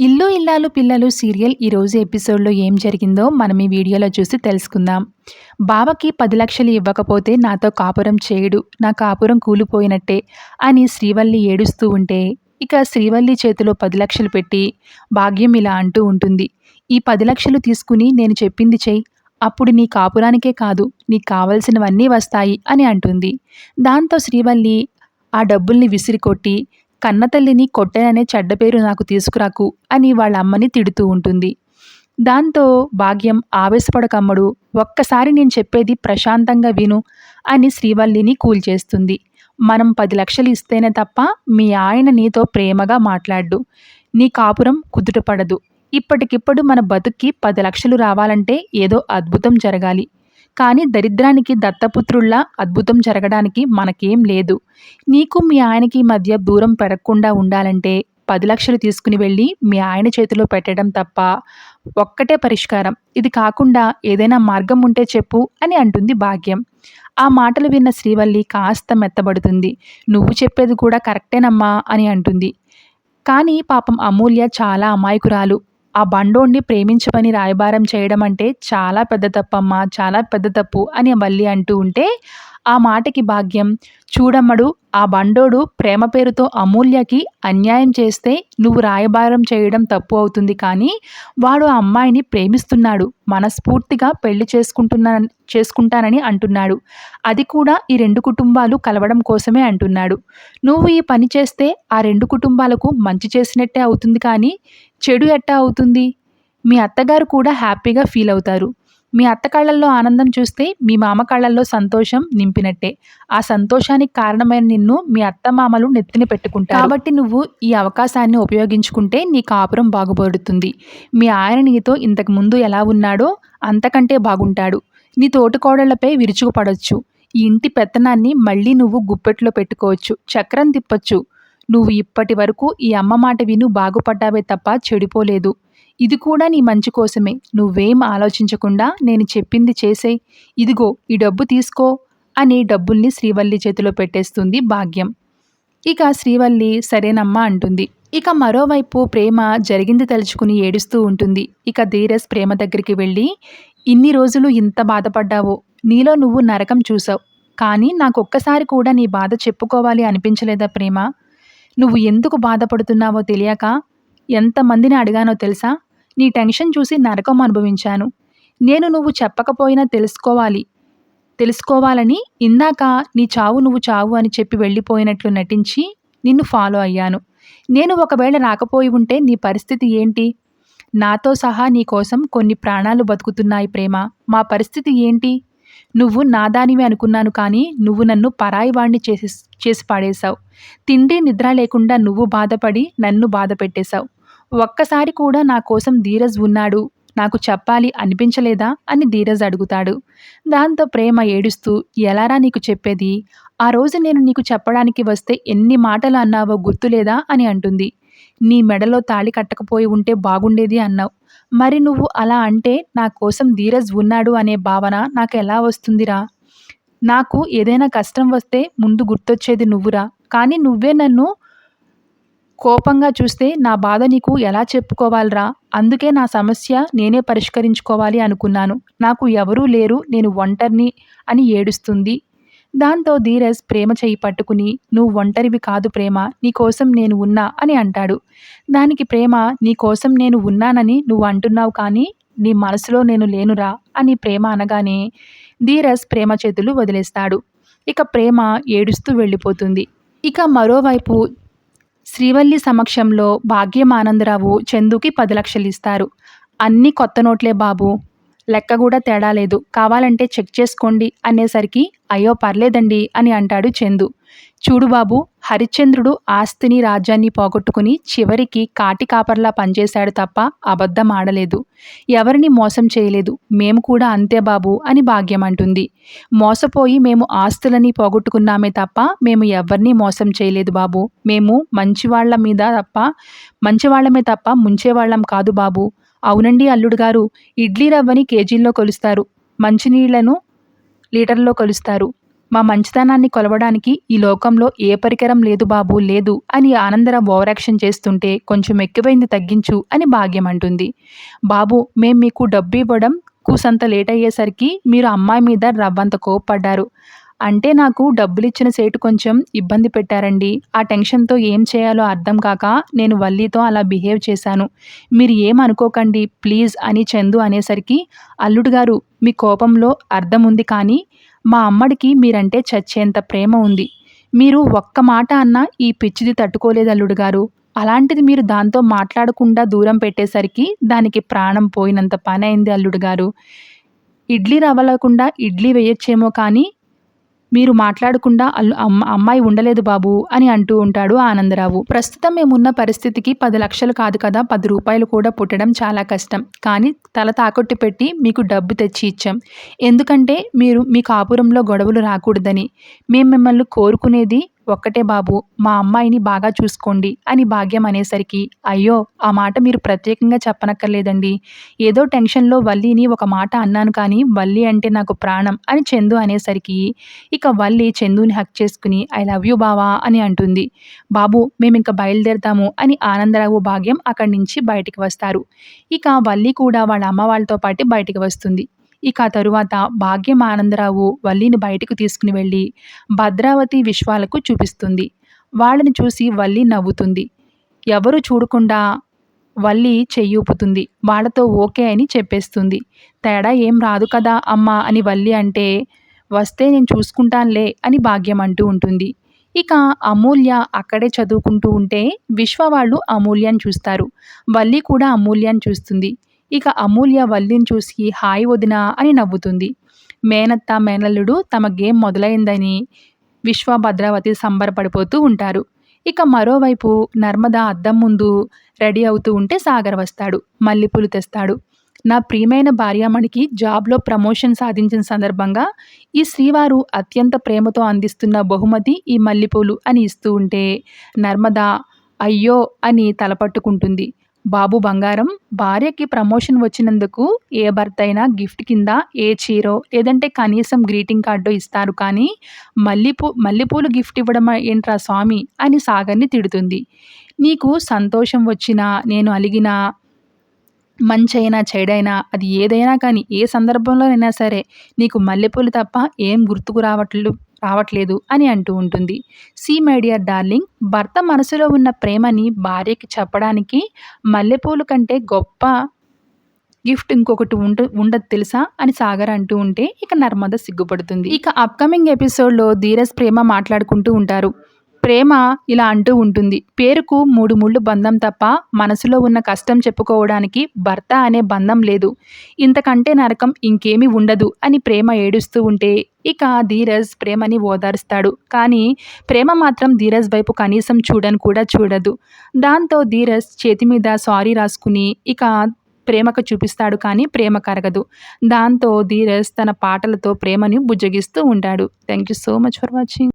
ఇల్లు ఇల్లాలు పిల్లలు సీరియల్ ఈరోజు ఎపిసోడ్లో ఏం జరిగిందో మనం ఈ వీడియోలో చూసి తెలుసుకుందాం. బావకి పది లక్షలు ఇవ్వకపోతే నాతో కాపురం చేయడు నా కాపురం కూలిపోయినట్టే అని శ్రీవల్లి ఏడుస్తూ ఉంటే ఇక శ్రీవల్లి చేతిలో పది లక్షలు పెట్టి భాగ్యం ఇలా అంటూ ఉంటుంది. ఈ పది లక్షలు తీసుకుని నేను చెప్పింది చెయ్యి. అప్పుడు నీ కాపురానికే కాదు నీకు కావలసినవన్నీ వస్తాయి అని అంటుంది. దాంతో శ్రీవల్లి ఆ డబ్బుల్ని విసిరికొట్టి కన్నతల్లిని కొట్టననే చెడ్డ పేరు నాకు తీసుకురాకు అని వాళ్ళ అమ్మని తిడుతూ ఉంటుంది. దాంతో భాగ్యం ఆవేశపడకమ్మడు ఒక్కసారి నేను చెప్పేది ప్రశాంతంగా విను అని శ్రీవల్లిని కూల్చేస్తుంది మనం పది లక్షలు ఇస్తేనే తప్ప మీ ఆయన నీతో ప్రేమగా మాట్లాడు నీ కాపురం కుదుటపడదు ఇప్పటికిప్పుడు మన బతుక్కి పది లక్షలు రావాలంటే ఏదో అద్భుతం జరగాలి. కానీ దరిద్రానికి దత్తపుత్రుల్లా అద్భుతం జరగడానికి మనకేం లేదు. నీకు మీ ఆయనకి మధ్య దూరం పెరగకుండా ఉండాలంటే పది లక్షలు తీసుకుని వెళ్ళి మీ ఆయన చేతిలో పెట్టడం తప్ప ఒక్కటే పరిష్కారం. ఇది కాకుండా ఏదైనా మార్గం ఉంటే చెప్పు అని అంటుంది భాగ్యం. ఆ మాటలు విన్న శ్రీవల్లి కాస్త మెత్తబడుతుంది. నువ్వు చెప్పేది కూడా కరెక్టేనమ్మా అని అంటుంది. కానీ పాపం అమూల్య చాలా అమాయకురాలు. ఆ బండోడిని ప్రేమించమని రాయబారం చేయడం అంటే చాలా పెద్ద తప్పమ్మా చాలా పెద్ద తప్పు అని మళ్ళీ అంటూ ఉంటే ఆ మాటకి భాగ్యం. చూడమ్మడు ఆ బండోడు ప్రేమ పేరుతో అమూల్యకి అన్యాయం చేస్తే నువ్వు రాయబారం చేయడం తప్పు అవుతుంది కానీ వాడు ఆ అమ్మాయిని ప్రేమిస్తున్నాడు మనస్ఫూర్తిగా పెళ్ళి చేసుకుంటున్నా చేసుకుంటానని అంటున్నాడు. అది కూడా ఈ రెండు కుటుంబాలు కలవడం కోసమే అంటున్నాడు. నువ్వు ఈ పని చేస్తే ఆ రెండు కుటుంబాలకు మంచి చేసినట్టే అవుతుంది కానీ చెడు ఎట్టా అవుతుంది? మీ అత్తగారు కూడా హ్యాపీగా ఫీల్ అవుతారు. మీ అత్త కళ్ళల్లో ఆనందం చూస్తే మీ మామ కళ్ళల్లో సంతోషం నింపినట్టే. ఆ సంతోషానికి కారణమైన నిన్ను మీ అత్త మామలు నెత్తిని పెట్టుకుంటారు. కాబట్టి నువ్వు ఈ అవకాశాన్ని ఉపయోగించుకుంటే నీ కాపురం బాగుపడుతుంది. మీ ఆయన నీతో ఇంతకు ముందు ఎలా ఉన్నాడో అంతకంటే బాగుంటాడు. నీ తోటికోడళ్ళపై విరుచుకుపడవచ్చు ఈ ఇంటి పెత్తనాన్ని మళ్ళీ నువ్వు గుప్పెట్లో పెట్టుకోవచ్చు. చక్రం తిప్పొచ్చు. నువ్వు ఇప్పటి వరకు ఈ అమ్మ మాట విను బాగుపడ్డావే తప్ప చెడిపోలేదు. ఇది కూడా నీ మంచి కోసమే. నువ్వేం ఆలోచించకుండా నేను చెప్పింది చేసే ఇదిగో ఈ డబ్బు తీసుకో అని డబ్బుల్ని శ్రీవల్లి చేతిలో పెట్టేస్తుంది భాగ్యం. ఇక శ్రీవల్లి సరేనమ్మా అంటుంది. ఇక మరోవైపు ప్రేమ జరిగింది తలుచుకుని ఏడుస్తూ ఉంటుంది. ఇక ధీరస్ ప్రేమ దగ్గరికి వెళ్ళి ఇన్ని రోజులు ఇంత బాధపడ్డావో నీలో నువ్వు నరకం చూసావు. కానీ నాకు ఒక్కసారి కూడా నీ బాధ చెప్పుకోవాలి అనిపించలేదా ప్రేమ? నువ్వు ఎందుకు బాధపడుతున్నావో తెలియక ఎంతమందిని అడిగానో తెలుసా? నీ టెన్షన్ చూసి నరకం అనుభవించాను. నేను నువ్వు చెప్పకపోయినా తెలుసుకోవాలి. తెలుసుకోవాలని ఇందాక నీ చావు నువ్వు చావు అని చెప్పి వెళ్ళిపోయినట్లు నటించి నిన్ను ఫాలో అయ్యాను. నేను ఒకవేళ రాకపోయి ఉంటే నీ పరిస్థితి ఏంటి? నాతో సహా నీ కోసం కొన్ని ప్రాణాలు బతుకుతున్నాయి ప్రేమ. మా పరిస్థితి ఏంటి? నువ్వు నాదానివి అనుకున్నాను కానీ నువ్వు నన్ను పరాయి వాణ్ణి చేసి చేసి పాడేశావు. తిండి నిద్ర లేకుండా నువ్వు బాధపడి నన్ను బాధ పెట్టేశావు ఒక్కసారి కూడా నా కోసం ధీరజ్ ఉన్నాడు. నాకు చెప్పాలి అనిపించలేదా? అని ధీరజ్ అడుగుతాడు. దాంతో ప్రేమ ఏడుస్తూ ఎలారా నీకు చెప్పేది? ఆ రోజు నేను నీకు చెప్పడానికి వస్తే ఎన్ని మాటలు అన్నావో గుర్తులేదా? అని అంటుంది. నీ మెడలో తాళి కట్టకపోయి ఉంటే బాగుండేది అన్నావు. మరి నువ్వు అలా అంటే నా కోసం ధీరజ్ ఉన్నాడు అనే భావన నాకు ఎలా వస్తుందిరా నాకు ఏదైనా కష్టం వస్తే ముందు గుర్తొచ్చేది నువ్వురా. కానీ నువ్వే నన్ను కోపంగా చూస్తే నా బాధ నీకు ఎలా చెప్పుకోవాలరా? అందుకే నా సమస్య నేనే పరిష్కరించుకోవాలి అనుకున్నాను. నాకు ఎవరూ లేరు నేను ఒంటరిని అని ఏడుస్తుంది. దాంతో ధీరజ్ ప్రేమ చేయి పట్టుకుని నువ్వు ఒంటరివి కాదు ప్రేమ నీకోసం నేను ఉన్నా అని అంటాడు. దానికి ప్రేమ నీకోసం నేను ఉన్నానని నువ్వు అంటున్నావు కానీ నీ మనసులో నేను లేనురా అని ప్రేమ అనగానే ధీరజ్ ప్రేమ చేతులు వదిలేస్తాడు. ఇక ప్రేమ ఏడుస్తూ వెళ్ళిపోతుంది. ఇక మరోవైపు శ్రీవల్లి సమక్షంలో భాగ్యమానందరావు చందుకి పది లక్షలు ఇస్తారు. అన్నీ కొత్త నోట్లే బాబు. లెక్క కూడా తేడా లేదు. కావాలంటే చెక్ చేసుకోండి అనేసరికి అయ్యో పర్లేదండి అని అంటాడు చందు. చూడు బాబు హరిశ్చంద్రుడు ఆస్తిని రాజ్యాన్ని పోగొట్టుకుని చివరికి కాటి కాపర్లా పనిచేశాడు తప్ప అబద్ధం ఆడలేదు ఎవరిని మోసం చేయలేదు. మేము కూడా అంతే బాబు అని భాగ్యం అంటుంది. మోసపోయి మేము ఆస్తులని పోగొట్టుకున్నామే తప్ప మేము ఎవరిని మోసం చేయలేదు బాబు. మేము మంచివాళ్ళ మీద తప్ప మంచివాళ్ళమే తప్ప ముంచేవాళ్ళం కాదు బాబు. అవునండి అల్లుడు గారు ఇడ్లీ రవ్వని కేజీల్లో కొలుస్తారు. మంచినీళ్ళను లీటర్లో కొలుస్తారు. మా మంచితనాన్ని కొలవడానికి ఈ లోకంలో ఏ పరికరం లేదు బాబు లేదు అని ఆనందరావు ఓవరాక్షన్ చేస్తుంటే కొంచెం ఎక్కువైంది తగ్గించు అని భాగ్యం అంటుంది. బాబు మేం మీకు డబ్బు ఇవ్వడం కూసంత లేట్ అయ్యేసరికి మీరు అమ్మాయి మీద రవ్వంత కోప్పడ్డారు. అంటే నాకు డబ్బులిచ్చిన సేటు కొంచెం ఇబ్బంది పెట్టారండి. ఆ టెన్షన్తో ఏం చేయాలో అర్థం కాక నేను వల్లీతో అలా బిహేవ్ చేశాను. మీరు ఏమనుకోకండి ప్లీజ్ అని చందు అనేసరికి అల్లుడు గారు మీ కోపంలో అర్థం ఉంది కానీ మా అమ్మడికి మీరంటే చచ్చేంత ప్రేమ ఉంది. మీరు ఒక్క మాట అన్నా ఈ పిచ్చిది తట్టుకోలేదు అల్లుడు గారు. అలాంటిది మీరు దాంతో మాట్లాడకుండా దూరం పెట్టేసరికి దానికి ప్రాణం పోయినంత పని అయింది అల్లుడు గారు. ఇడ్లీ రవ్వలేకుండా ఇడ్లీ వేయొచ్చేమో కానీ మీరు మాట్లాడకుండా అల్లు అమ్మ అమ్మాయి ఉండలేదు బాబు అని అంటూ ఉంటాడు ఆనందరావు. ప్రస్తుతం మేమున్న పరిస్థితికి పది లక్షలు కాదు కదా పది రూపాయలు కూడా పుట్టడం చాలా కష్టం. కానీ తల తాకట్టు పెట్టి మీకు డబ్బు తెచ్చి ఇచ్చాం. ఎందుకంటే మీరు మీ కాపురంలో గొడవలు రాకూడదని. మేము మిమ్మల్ని కోరుకునేది ఒక్కటే బాబు మా అమ్మాయిని బాగా చూసుకోండి అని భాగ్యం అనేసరికి అయ్యో ఆ మాట మీరు ప్రత్యేకంగా చెప్పనక్కర్లేదండి. ఏదో టెన్షన్లో వల్లిని ఒక మాట అన్నాను కానీ వల్లి అంటే నాకు ప్రాణం అని చందు అనేసరికి ఇక వల్లి చందుని హక్ చేసుకుని ఐ లవ్ యూ బావా అని అంటుంది. బాబు మేము ఇంకా బయలుదేరతాము అని ఆనందరావు భాగ్యం అక్కడి నుంచి బయటికి వస్తారు. ఇక వల్లి కూడా వాళ్ళ అమ్మ వాళ్ళతో పాటు బయటికి వస్తుంది. ఇక తరువాత భాగ్యం ఆనందరావు వల్లిని బయటకు తీసుకుని వెళ్ళి భద్రావతి విశ్వాలకు చూపిస్తుంది. వాళ్ళని చూసి వల్లి నవ్వుతుంది. ఎవరు చూడకుండా వల్లి చెయ్యూపుతుంది. వాళ్ళతో ఓకే అని చెప్పేస్తుంది. తేడా ఏం రాదు కదా అమ్మా అని వల్లి అంటే వస్తే నేను చూసుకుంటానులే అని భాగ్యం అంటూ ఉంటుంది. ఇక అమూల్య అక్కడే చదువుకుంటూ ఉంటే విశ్వ వాళ్ళు అమూల్యాన్ని చూస్తారు. వల్లి కూడా అమూల్యాన్ని చూస్తుంది. ఇక అమూల్య వల్లిని చూసి హాయ్ వదిన అని నవ్వుతుంది. మేనత్త మేనల్లుడు తమ గేమ్ మొదలైందని విశ్వ భద్రావతి సంబరపడిపోతూ ఉంటారు. ఇక మరోవైపు నర్మద అద్దం ముందు రెడీ అవుతూ ఉంటే సాగర్ వస్తాడు మల్లెపూలు తెస్తాడు. నా ప్రియమైన భార్యామణికి జాబ్లో ప్రమోషన్ సాధించిన సందర్భంగా ఈ శ్రీవారు అత్యంత ప్రేమతో అందిస్తున్న బహుమతి ఈ మల్లెపూలు అని ఇస్తూ ఉంటే నర్మద అయ్యో అని తలపట్టుకుంటుంది. బాబు బంగారం భార్యకి ప్రమోషన్ వచ్చినందుకు ఏ భర్త అయినా గిఫ్ట్ కింద ఏ చీరో లేదంటే కనీసం గ్రీటింగ్ కార్డు ఇస్తారు కానీ మల్లెపూ మల్లెపూలు గిఫ్ట్ ఇవ్వడం ఏంట్రా స్వామి అని సాగర్ని తిడుతుంది. నీకు సంతోషం వచ్చినా నేను అలిగినా మంచైనా చెడైనా అది ఏదైనా కానీ ఏ సందర్భంలోనైనా సరే నీకు మల్లెపూలు తప్ప ఏం గుర్తుకు రావట్లు రావట్లేదు అని అంటూ ఉంటుంది. సీ మై డియర్ డార్లింగ్ భర్త మనసులో ఉన్న ప్రేమని భార్యకి చెప్పడానికి మల్లెపూలు కంటే గొప్ప గిఫ్ట్ ఇంకొకటి ఉండ ఉండదు తెలుసా అని సాగర్ అంటూ ఉంటే ఇక నర్మద సిగ్గుపడుతుంది. ఇక అప్కమింగ్ ఎపిసోడ్లో ధీరజ్ ప్రేమ మాట్లాడుకుంటూ ఉంటారు. ప్రేమ ఇలా అంటూ ఉంటుంది. పేరుకు మూడు ముళ్ళు బంధం తప్ప మనసులో ఉన్న కష్టం చెప్పుకోవడానికి భర్త అనే బంధం లేదు. ఇంతకంటే నరకం ఇంకేమీ ఉండదు అని ప్రేమ ఏడుస్తూ ఉంటే ఇక ధీరజ్ ప్రేమని ఓదారుస్తాడు. కానీ ప్రేమ మాత్రం ధీరజ్ వైపు కనీసం చూడని కూడా చూడదు. దాంతో ధీరజ్ చేతి మీద సారీ రాసుకుని ఇక ప్రేమకు చూపిస్తాడు కానీ ప్రేమ కరగదు. దాంతో ధీరజ్ తన పాటలతో ప్రేమని బుజ్జగిస్తూ ఉంటాడు. Thank you so much for watching.